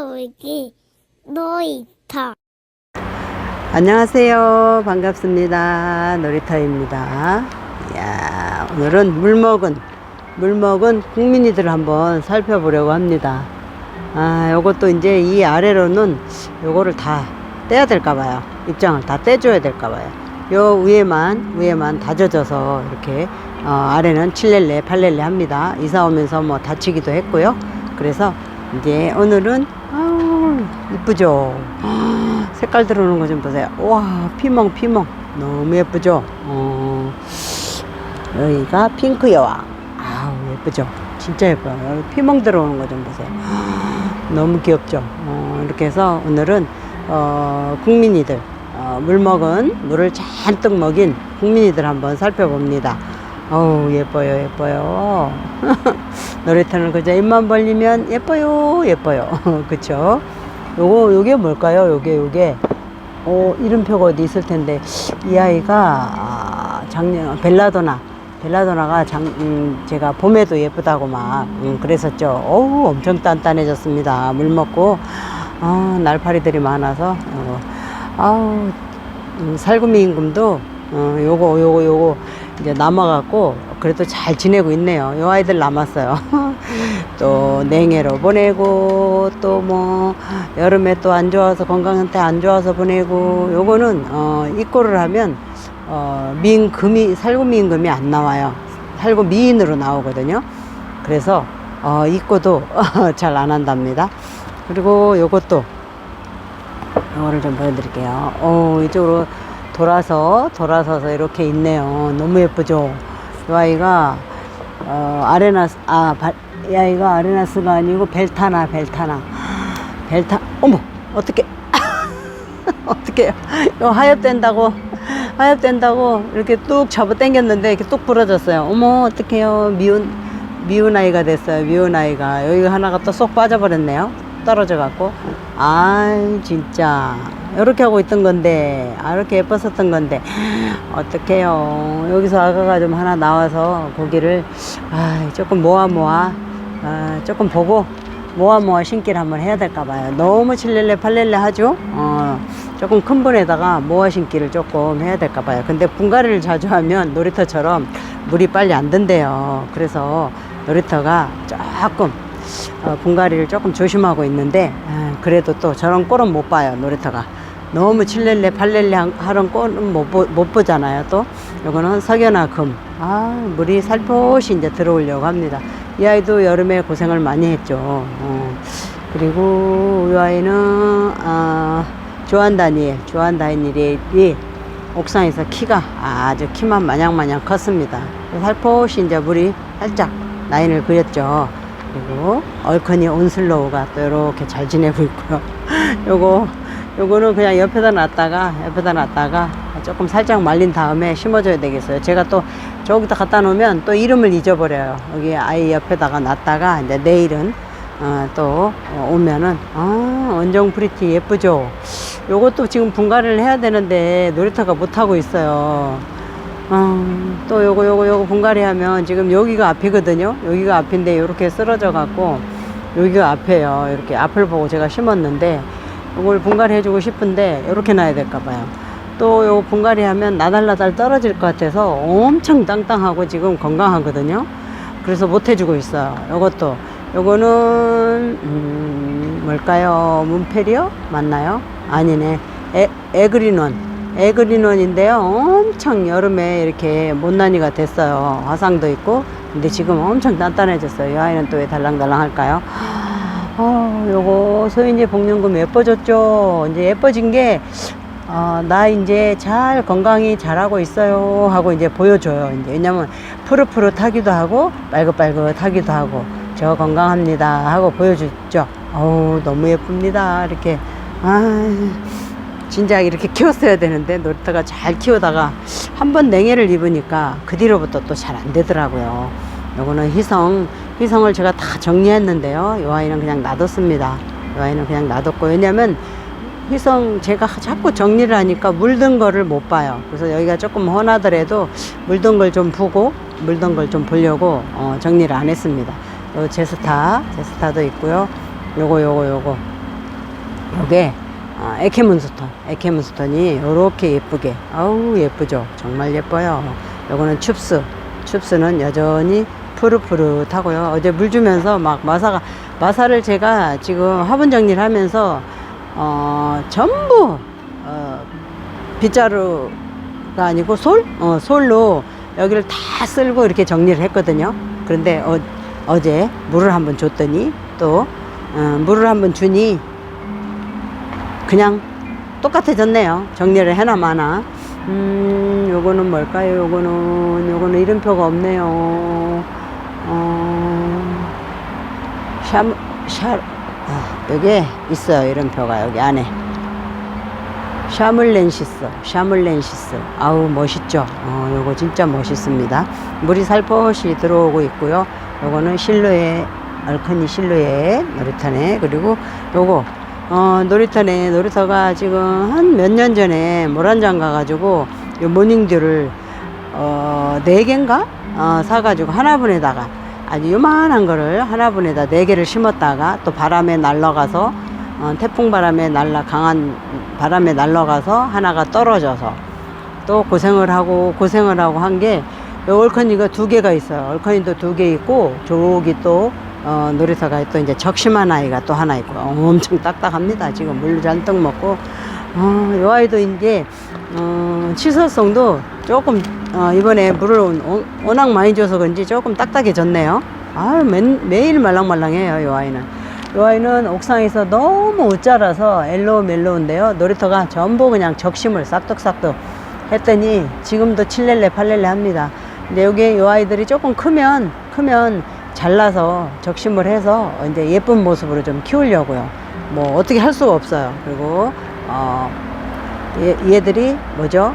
놀기 놀이터 안녕하세요. 반갑습니다. 놀이터입니다. 이야, 오늘은 물먹은, 물먹은 국민이들 한번 살펴보려고 합니다. 아, 요것도 이제 이 아래로는 요거를 다 떼야 될까 봐요. 입장을 다 떼줘야 될까 봐요. 요 위에만, 위에만 다져져서 이렇게, 어, 아래는 7렐레, 8렐레 합니다. 이사 오면서 뭐 다치기도 했고요. 그래서 이제 오늘은, 아우, 이쁘죠? 색깔 들어오는 거 좀 보세요. 와, 피멍, 피멍. 너무 예쁘죠? 어, 여기가 핑크 여왕. 아우, 예쁘죠? 진짜 예뻐요. 피멍 들어오는 거 좀 보세요. 너무 귀엽죠? 어, 이렇게 해서 오늘은, 어, 국민이들, 어, 물 먹은, 물을 잔뜩 먹인 국민이들 한번 살펴봅니다. 어우, 예뻐요, 예뻐요. 놀이터는 그저 입만 벌리면 예뻐요, 예뻐요. 그쵸? 요거 요게 뭘까요? 요게 요게 어 이름표가 어디 있을 텐데 이 아이가 아, 작년 벨라도나 벨라도나가 장 음, 제가 봄에도 예쁘다고 막 음, 그랬었죠. 어우 엄청 단단해졌습니다. 물 먹고 아 날파리들이 많아서 어, 아우 음, 살구미 임금도 어, 요거 요거 요거 이제 남아갖고 그래도 잘 지내고 있네요. 요 아이들 남았어요. 또 냉해로 보내고 또 뭐 여름에 또 안 좋아서 건강한테 안 좋아서 보내고 요거는 어 입고를 하면 어 미인금이 살구 미인금이 안 나와요. 살구 미인으로 나오거든요. 그래서 어 입고도 잘 안 한답니다. 그리고 요것도 요거를 좀 보여드릴게요. 어 이쪽으로 돌아서 돌아서서 이렇게 있네요. 너무 예쁘죠. 이 아이가 어 아레나스 아 바, 이 아이가 아레나스가 아니고 벨타나 벨타나. 벨타 어머 어떻게 어떻게 요 하엽된다고 하엽된다고 이렇게 뚝 잡아 당겼는데 이렇게 뚝 부러졌어요. 어머 어떡해요. 미운 미운 아이가 됐어요. 미운 아이가. 여기 하나가 또 쏙 빠져버렸네요. 떨어져 갖고. 아이 진짜 이렇게 하고 있던 건데 아 이렇게 예뻤었던 건데. 어떡해요. 여기서 아가가 좀 하나 나와서 고기를 아 조금 모아 모아. 아, 조금 보고 모아 모아 신기를 한번 해야 될까 봐요. 너무 칠렐레 팔렐레 하죠? 어 조금 큰 분에다가 모아 신기를 조금 해야 될까 봐요. 근데 분갈이를 자주 하면 놀이터처럼 물이 빨리 안 든대요. 그래서 놀이터가 조금 어, 분갈이를 조금 조심하고 있는데 아, 그래도 또 저런 꼴은 못 봐요 놀이터가 너무 칠렐레 팔렐레 한- 하는 꼴은 못, 보, 못 보잖아요 또. 요거는 석연화 금아 물이 살포시 이제 들어오려고 합니다. 이 아이도 여름에 고생을 많이 했죠. 어. 그리고 이 아이는 아, 조한 다니엘 조한 다니엘이 옥상에서 키가 아주 키만 마냥마냥 컸습니다. 살포시 이제 물이 살짝 라인을 그렸죠. 그리고 얼커니 온슬로우가 또 이렇게 잘 지내고 있고요. 요거 요거는 그냥 옆에다 놨다가 옆에다 놨다가 조금 살짝 말린 다음에 심어줘야 되겠어요. 제가 또 저기다 갖다 놓으면 또 이름을 잊어버려요. 여기 아이 옆에다가 놨다가 이제 내일은 어, 또 어, 오면은 아 원정 프리티 예쁘죠. 요것도 지금 분갈이를 해야 되는데 놀이터가 못 하고 있어요. 어, 또 요거 요거 요거 분갈이 하면 지금 여기가 앞이거든요. 여기가 앞인데 이렇게 쓰러져 갖고 여기가 앞에요. 이렇게 앞을 보고 제가 심었는데 이걸 분갈이 해주고 싶은데 이렇게 놔야 될까 봐요. 또 요거 분갈이 하면 나달나달 떨어질 것 같아서 엄청 땅땅하고 지금 건강하거든요. 그래서 못 해주고 있어요. 요것도 요거는 음, 뭘까요? 문페리어 맞나요? 아니네. 에, 에그리논. 에그리논인데요. 엄청 여름에 이렇게 못난이가 됐어요. 화상도 있고. 근데 지금 엄청 단단해졌어요. 이 아이는 또 왜 달랑달랑 할까요? 어, 요거 소인지 복륜금 예뻐졌죠? 이제 예뻐진 게, 어, 나 이제 잘 건강히 잘하고 있어요. 하고 이제 보여줘요. 이제 왜냐면 푸릇푸릇하기도 하고, 빨긋빨긋하기도 하고, 저 건강합니다. 하고 보여주죠. 어우, 너무 예쁩니다. 이렇게. 아 진짜 이렇게 키웠어야 되는데 놀이터가 잘 키우다가 한 번 냉해를 입으니까 그 뒤로부터 또 잘 안 되더라고요. 요거는 희성, 희성을 제가 다 정리했는데요. 이 아이는 그냥 놔뒀습니다. 이 아이는 그냥 놔뒀고 왜냐면 희성 제가 자꾸 정리를 하니까 물든 거를 못 봐요. 그래서 여기가 조금 훤하더라도 물든 걸 좀 보고 물든 걸 좀 보려고 어, 정리를 안 했습니다. 요 제스타, 제스타도 있고요. 요거 요거 요거 요게 어, 에케문스톤 에케문스톤이 요렇게 예쁘게 아우 예쁘죠 정말 예뻐요 요거는 춥스 춥스는 여전히 푸릇푸릇하고요 어제 물 주면서 막 마사가 마사를 제가 지금 화분 정리를 하면서 어 전부 어 빗자루가 아니고 솔? 어, 솔로 여기를 다 쓸고 이렇게 정리를 했거든요. 그런데 어, 어제 물을 한번 줬더니 또 어, 물을 한번 주니 그냥 똑같아졌네요. 정리를 해나 마나. 음, 요거는 뭘까요? 요거는, 요거는 이름표가 없네요. 어, 샤, 샤, 아, 여기에 있어요. 이름표가 여기 안에. 샤물렌시스, 샤물렌시스. 아우, 멋있죠? 어, 요거 진짜 멋있습니다. 물이 살포시 들어오고 있고요. 요거는 실루엣, 얼큰이 실루엣 놀이터네. 그리고 요거, 어, 놀이터네. 놀이터가 지금 한 몇 년 전에 모란장 가가지고 요 모닝듀를, 어, 네 개인가? 어, 사가지고 하나분에다가 아주 요만한 거를 하나분에다 네 개를 심었다가 또 바람에 날아가서 어, 태풍 바람에 날라 강한 바람에 날아가서 하나가 떨어져서 또 고생을 하고 고생을 하고 한 게 얼커니가 두 개가 있어요. 얼커니도 두 개 있고 저기 또 어, 놀이터가 또 이제 적심한 아이가 또 하나 있고 엄청 딱딱합니다. 지금 물 잔뜩 먹고 어, 이 아이도 이제 어, 치설성도 조금 어, 이번에 물을 워- 워낙 많이 줘서 그런지 조금 딱딱해졌네요. 아, 매, 매일 말랑말랑해요. 이 아이는. 이 아이는 옥상에서 너무 웃자라서 엘로우 멜로우인데요. 놀이터가 전부 그냥 적심을 싹둑싹둑 했더니 지금도 7렐레, 8렐레 합니다. 근데 여기 이 아이들이 조금 크면, 크면 잘라서 적심을 해서 이제 예쁜 모습으로 좀 키우려고요. 뭐 어떻게 할 수가 없어요. 그리고, 어, 얘, 얘들이 뭐죠?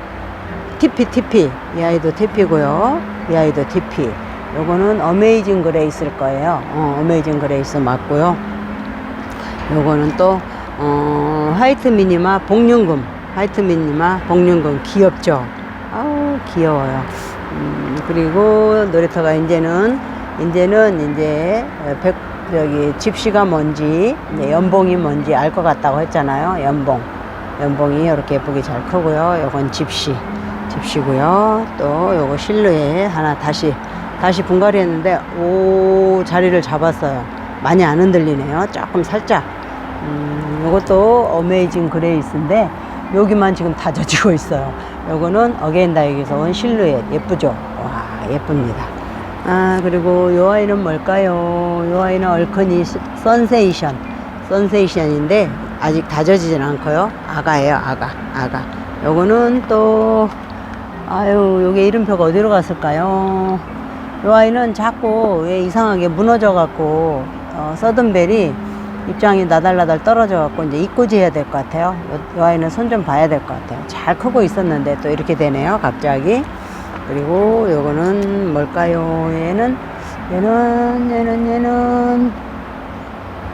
TP, TP. 이 아이도 TP고요. 이 아이도 TP. 요거는 어메이징 그레이스일 거예요. 어, 어메이징 그레이스 맞고요. 요거는 또, 어, 화이트 미니마 복륜금. 화이트 미니마 복륜금. 귀엽죠? 아우, 귀여워요. 음, 그리고 놀이터가 이제는, 이제는 이제, 백, 저기, 집시가 뭔지, 연봉이 뭔지 알 것 같다고 했잖아요. 연봉. 연봉이 이렇게 예쁘게 잘 크고요. 요건 집시. 집시고요. 또 요거 실루엣 하나 다시, 다시 분갈이 했는데, 오, 자리를 잡았어요. 많이 안 흔들리네요. 조금 살짝. 음, 요것도 어메이징 그레이스인데 여기만 지금 다 젖히고 있어요. 요거는 어게인다이에서 온 실루엣 예쁘죠? 와 예쁩니다. 아 그리고 요 아이는 뭘까요? 요 아이는 얼큰이 스- 선세이션 선세이션인데 아직 다져지진 않고요. 아가예요 아가 아가. 요거는 또 아유 요게 이름표가 어디로 갔을까요? 요 아이는 자꾸 왜 이상하게 무너져 갖고 어, 서든벨이 입장이 나달나달 떨어져 갖고 이제 입고지 해야 될 것 같아요. 요, 요 아이는 손 좀 봐야 될 것 같아요. 잘 크고 있었는데 또 이렇게 되네요. 갑자기. 그리고 요거는 뭘까요? 얘는 얘는 얘는 얘는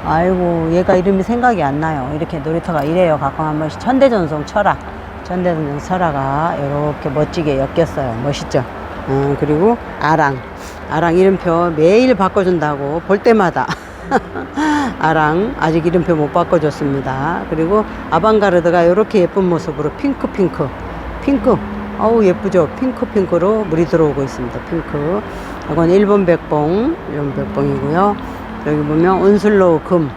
아이고 얘가 이름이 생각이 안 나요. 이렇게 놀이터가 이래요. 가끔 한 번씩 천대전송 철학 천대전송 철화가 이렇게 멋지게 엮였어요. 멋있죠? 어, 그리고 아랑 아랑 이름표 매일 바꿔준다고 볼 때마다 아랑 아직 이름표 못 바꿔줬습니다. 그리고 아방가르드가 이렇게 예쁜 모습으로 핑크 핑크 핑크 어우 예쁘죠 핑크 핑크로 물이 들어오고 있습니다 핑크 이건 일본 백봉 일본 백봉이고요 여기 보면 온슬로우 금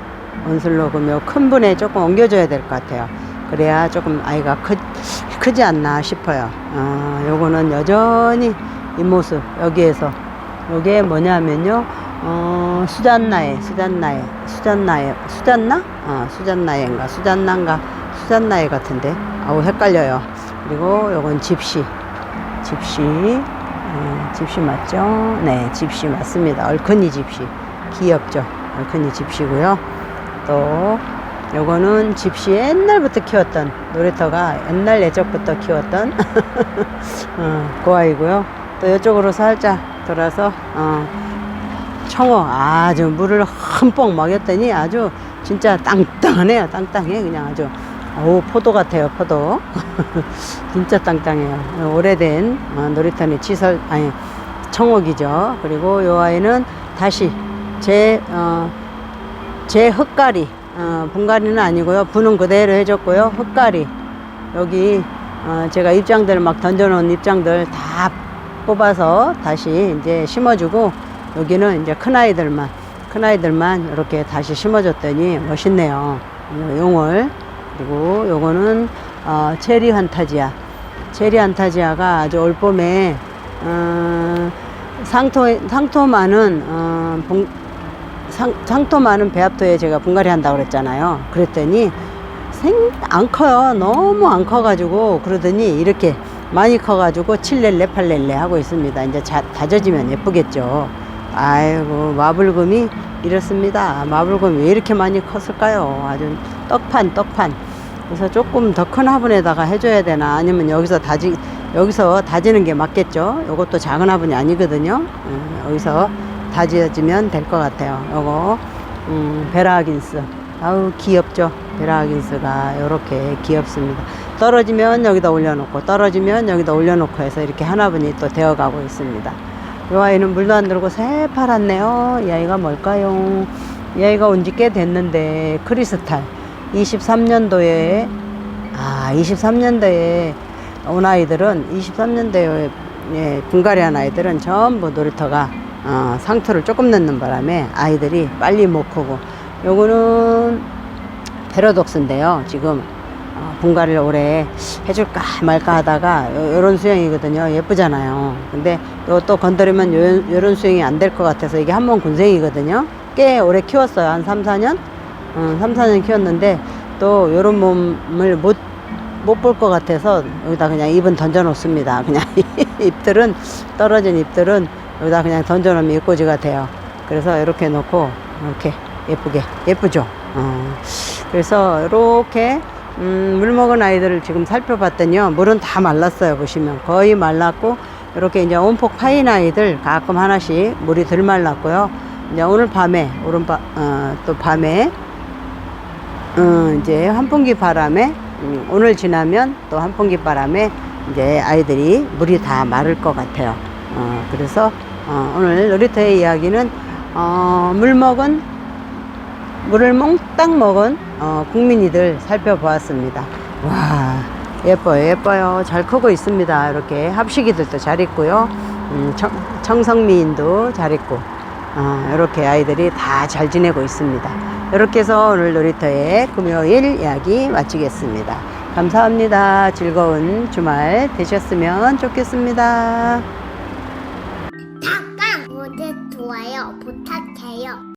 온슬로우 금요 큰 분에 조금 옮겨줘야 될 것 같아요. 그래야 조금 아이가 크, 크지 않나 싶어요. 어, 요거는 여전히 이 모습 여기에서. 요게 뭐냐면요. 어, 수잔나에 수잔나에 수잔나에 수잔나? 어, 수잔나에인가? 수잔나인가? 수잔나에 같은데. 아우 헷갈려요. 그리고 요건 집시. 집시. 어, 집시 맞죠? 네 집시 맞습니다. 얼큰이 집시 귀엽죠? 얼큰이 집시고요. 또 요거는 집시 옛날부터 키웠던 놀이터가 옛날 예적부터 키웠던 어, 그 아이고요. 또 이쪽으로 살짝 돌아서 어, 청어 아주 물을 흠뻑 먹였더니 아주 진짜 땅땅하네요. 땅땅해 그냥 아주. 오 포도 같아요 포도. 진짜 땅땅해요. 오래된 어, 놀이터의 치설 아니 청옥이죠. 그리고 요 아이는 다시 제 어, 제 흙가리 어, 분갈이는 아니고요. 분은 그대로 해줬고요. 흙갈이 여기 어, 제가 입장들 막 던져놓은 입장들 다 뽑아서 다시 이제 심어주고 여기는 이제 큰 아이들만 큰 아이들만 이렇게 다시 심어줬더니 멋있네요. 요 용을 그리고 요거는 어, 체리 환타지아 체리 환타지아가 아주 올 봄에 어, 상토 상토 많은 어, 봉, 상, 상토 많은 배합토에 제가 분갈이 한다고 그랬잖아요. 그랬더니 생 안 커요. 너무 안 커가지고 그러더니 이렇게 많이 커가지고 칠렐레 팔렐레 하고 있습니다. 이제 자, 다져지면 예쁘겠죠. 아이고 마블금이 이렇습니다. 마블금이 왜 이렇게 많이 컸을까요? 아주 떡판 떡판. 그래서 조금 더 큰 화분에다가 해줘야 되나 아니면 여기서 다지 여기서 다지는 게 맞겠죠. 요것도 작은 화분이 아니거든요. 음, 여기서 다져지면 될 것 같아요. 요거 음, 베라긴스. 아우 귀엽죠. 베라긴스가 요렇게 귀엽습니다. 떨어지면 여기다 올려놓고 떨어지면 여기다 올려놓고 해서 이렇게 하나분이 또 되어가고 있습니다. 요 아이는 물도 안 들고 새파랗네요. 이 아이가 뭘까요? 이 아이가 온 지 꽤 됐는데 크리스탈 23년도에 아 23년도에 온 아이들은 23년도에 예, 분갈이한 아이들은 전부 놀이터가 어, 상토를 조금 넣는 바람에 아이들이 빨리 못 크고. 요거는 페로독스인데요. 지금 어, 분갈이를 올해 해줄까 말까 하다가 요, 런 수영이거든요. 예쁘잖아요. 근데 요 또 건드리면 요, 요런 수영이 안 될 것 같아서 이게 한 번 군생이거든요. 꽤 오래 키웠어요. 한 3, 4년? 어, 3, 4년 키웠는데 또 요런 몸을 못 못볼것 같아서 여기다 그냥 잎은 던져 놓습니다. 그냥 잎들은 떨어진 잎들은 여기다 그냥 던져 놓으면 잎꽂이가 돼요. 그래서 이렇게 놓고 이렇게 예쁘게 예쁘죠. 어. 그래서 이렇게 음, 물 먹은 아이들을 지금 살펴봤더니요 물은 다 말랐어요 보시면 거의 말랐고 이렇게 이제 온폭 파인 아이들 가끔 하나씩 물이 덜 말랐고요. 이제 오늘 밤에 오른 밤, 어, 또 밤에 어, 이제 한풍기 바람에 음, 오늘 지나면 또 한풍기 바람에 이제 아이들이 물이 다 마를 것 같아요. 어, 그래서 어, 오늘 놀이터의 이야기는 어, 물 먹은 물을 몽땅 먹은 어, 국민이들 살펴보았습니다. 와 예뻐요 예뻐요 잘 크고 있습니다. 이렇게 합식이들도 잘 있고요. 음, 청, 청성미인도 잘 있고 어, 이렇게 아이들이 다 잘 지내고 있습니다. 이렇게 해서 오늘 놀이터의 금요일 이야기 마치겠습니다. 감사합니다. 즐거운 주말 되셨으면 좋겠습니다.